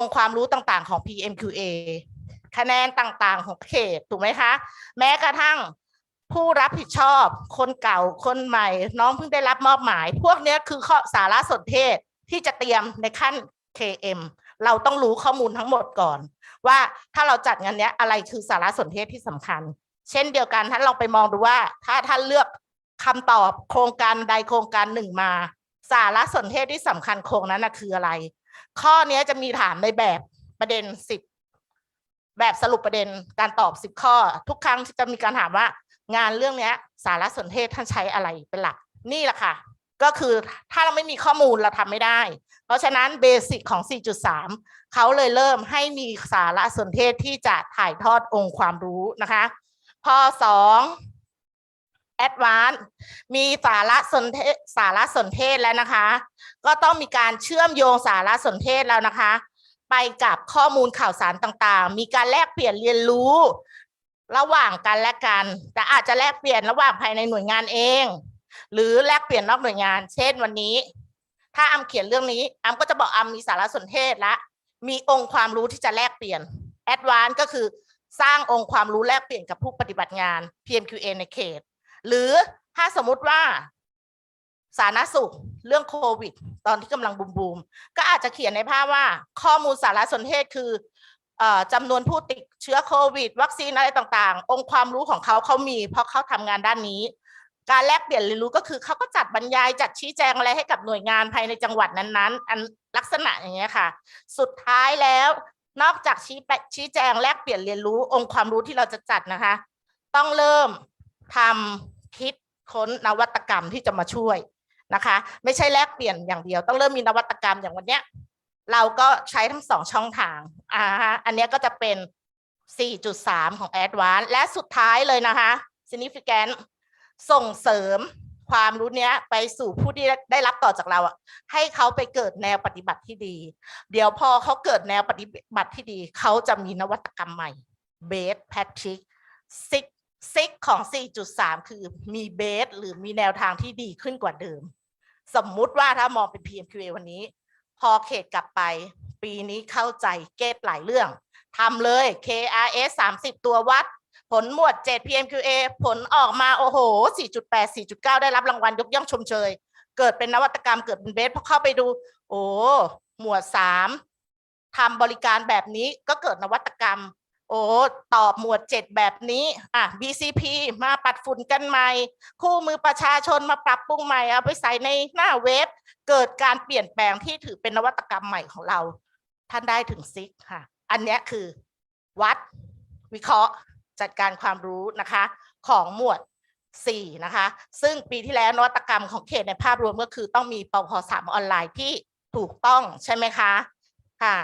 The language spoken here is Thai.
องค์ความรู้ต่างๆของ PMQA คะแนนต่างๆของเขตถูกไหมคะ แม้กระทั่งผู้รับผิดชอบ คนเก่าคนใหม่ น้องเพิ่งได้รับมอบหมาย พวกนี้คือข้อสารสนเทศที่จะเตรียมในขั้น KM เราต้องรู้ข้อมูลทั้งหมดก่อน ว่าถ้าเราจัดงานเนี้ยอะไรคือสารสนเทศที่สำคัญ เช่นเดียวกันท่านลองไปมองดูว่า ถ้าท่านเลือกคำตอบโครงการใดโครงการหนึ่งมา สารสนเทศที่สำคัญโครงนั้นนะคืออะไร ข้อเนี้ยจะมีถามในแบบประเด็นสิบแบบสรุปประเด็นการตอบสิบข้อ ทุกครั้งจะมีการถามว่า งานเรื่องเนี้ยสารสนเทศท่านใช้อะไรเป็นหลัก นี่แหละค่ะ ก็คือถ้าเราไม่มีข้อมูลเราทำไม่ได้ เพราะฉะนั้นเบสิกของ 4.3 เขาเลยเริ่มให้มีสารสนเทศที่จะถ่ายทอดองค์ความรู้นะคะพอสอง แอดวานมีสารสนเทศสารสนเทศแล้วนะคะ ก็ต้องมีการเชื่อมโยงสารสนเทศแล้วนะคะ ไปกับข้อมูลข่าวสารต่างๆ มีการแลกเปลี่ยนเรียนรู้ ระหว่างกันและกัน แต่อาจจะแลกเปลี่ยนระหว่างภายในหน่วยงานเอง หรือแลกเปลี่ยนนอกหน่วยงาน เช่นวันนี้ ถ้าอำเขียนเรื่องนี้อำก็จะบอกอำมีสารสนเทศและมีองค์ความรู้ที่จะแลกเปลี่ยนแอดวานก็คือสร้างองค์ความรู้แลกเปลี่ยนกับผู้ปฏิบัติงาน PMQA ในเขต หรือถ้าสมมุติว่าสาธารณสุขเรื่องโควิด ตอนที่กำลังบูมบูมๆก็อาจจะเขียนในภาพว่า ข้อมูลสารสนเทศคือจำนวนผู้ติดเชื้อโควิด วัคซีนอะไรต่างๆ องค์ความรู้ของเขาเขามี เพราะเขาทำงานด้านนี้ การแลกเปลี่ยนเรียนรู้ก็คือเขาก็จัดบรรยายจัดชี้แจงอะไรให้กับหน่วยงานภายในจังหวัดนั้นๆ อันลักษณะอย่างเงี้ยค่ะ สุดท้ายแล้วนอกจากชี้แปชี้แจงแลกเปลี่ยนเรียนรู้องค์ความรู้ที่เราจะจัดนะคะ ต้องเริ่มทำ คิดค้นนวัตกรรมที่จะมาช่วยนะคะ ไม่ใช่แลกเปลี่ยนอย่างเดียว ต้องเริ่มมีนวัตกรรมอย่างวันเนี้ยเราก็ใช้ทั้งสองช่องทางอ่าอันนี้ก็จะเป็น 4.3 ของ a d v a n c e และสุดท้ายเลยนะคะ Significant ส่งเสริมความรู้เนี้ยไปสู่ผู้ที่ได้รับต่อจากเราอะให้เขาไปเกิดแนวปฏิบัติที่ดี เดี๋ยวพอเขาเกิดแนวปฏิบัติที่ดี เขาจะมีนวัตกรรมใหม่ Base Practice ซิก ซิกของ 4.3 คือมีเบสหรือมีแนวทางที่ดีขึ้นกว่าเดิม สมมุติว่าถ้ามองเป็น PMQA วันนี้ พอเขตกลับไป ปีนี้เข้าใจเกตหลายเรื่องทำเลย KRS 30 ตัววัด ผลหมวด 7 PMQA ผลออกมาโอ้โห 4.8 4.9 ได้รับรางวัลยกย่องชมเชย เกิดเป็นนวัตกรรมเกิดเป็นเบสพอเข้าไปดู โอ้หมวด 3ทำบริการแบบนี้ก็เกิดนวัตกรรม อ้ตอบหมวด 7 แบบนี้อะ BCP มาปัดฝุ่นกันใหม่ คู่มือประชาชนมาปรับปรุงใหม่เอาไปใส่ในหน้าเว็บ เกิดการเปลี่ยนแปลงที่ถือเป็นนวัตกรรมใหม่ของเรา ท่านได้ถึงซิกค่ะ อันนี้คือวัดวิเคราะห์จัดการความรู้นะคะ ของหมวด 4 นะคะ ซึ่งปีที่แล้วนวัตกรรมของเขตในภาพรวมก็คือต้องมีปพสามออนไลน์ที่ถูกต้องใช่ไหมคะค่ะ